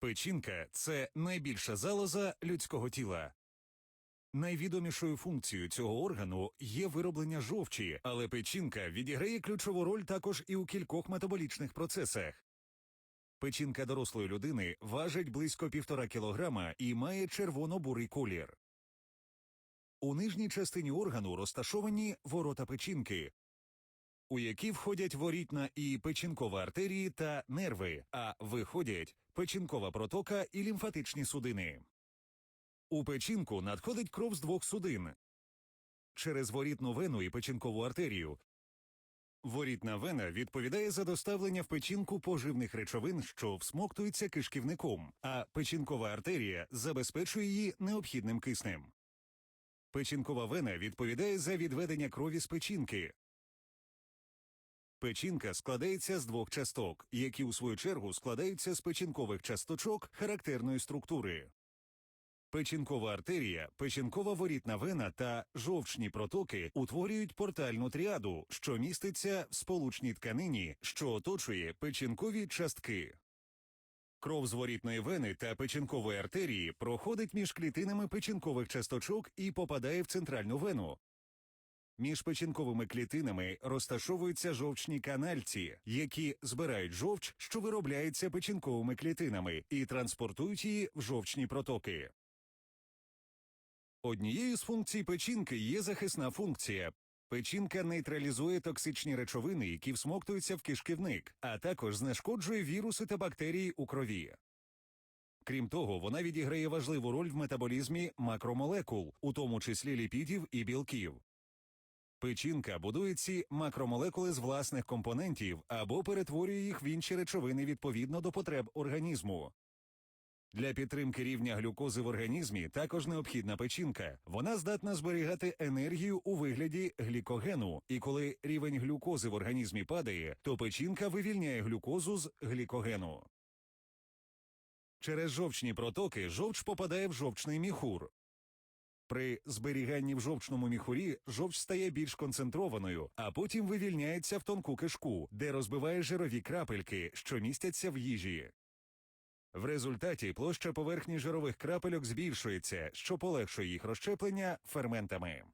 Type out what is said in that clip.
Печінка це найбільша залоза людського тіла. Найвідомішою функцією цього органу є вироблення жовчі, але печінка відіграє ключову роль також і у кількох метаболічних процесах. Печінка дорослої людини важить близько півтора кілограма і має червоно-бурий колір. У нижній частині органу розташовані ворота печінки, у які входять ворітна і печінкова артерії та нерви, а виходять печінкова протока і лімфатичні судини. У печінку надходить кров з двох судин через ворітну вену і печінкову артерію. Ворітна вена відповідає за доставлення в печінку поживних речовин, що всмоктуються кишківником, а печінкова артерія забезпечує її необхідним киснем. Печінкова вена відповідає за відведення крові з печінки. Печінка складається з двох часток, які у свою чергу складаються з печінкових часточок характерної структури. Печінкова артерія, печінкова ворітна вена та жовчні протоки утворюють портальну тріаду, що міститься в сполучній тканині, що оточує печінкові частки. Кров з ворітної вени та печінкової артерії проходить між клітинами печінкових часточок і попадає в центральну вену. Між печінковими клітинами розташовуються жовчні канальці, які збирають жовч, що виробляється печінковими клітинами, і транспортують її в жовчні протоки. Однією з функцій печінки є захисна функція. Печінка нейтралізує токсичні речовини, які всмоктуються в кишківник, а також знешкоджує віруси та бактерії у крові. Крім того, вона відіграє важливу роль в метаболізмі макромолекул, у тому числі ліпідів і білків. Печінка будує ці макромолекули з власних компонентів або перетворює їх в інші речовини відповідно до потреб організму. Для підтримки рівня глюкози в організмі також необхідна печінка. Вона здатна зберігати енергію у вигляді глікогену, і коли рівень глюкози в організмі падає, то печінка вивільняє глюкозу з глікогену. Через жовчні протоки жовч попадає в жовчний міхур. При зберіганні в жовчному міхурі жовч стає більш концентрованою, а потім вивільняється в тонку кишку, де розбиває жирові крапельки, що містяться в їжі. В результаті площа поверхні жирових крапельок збільшується, що полегшує їх розщеплення ферментами.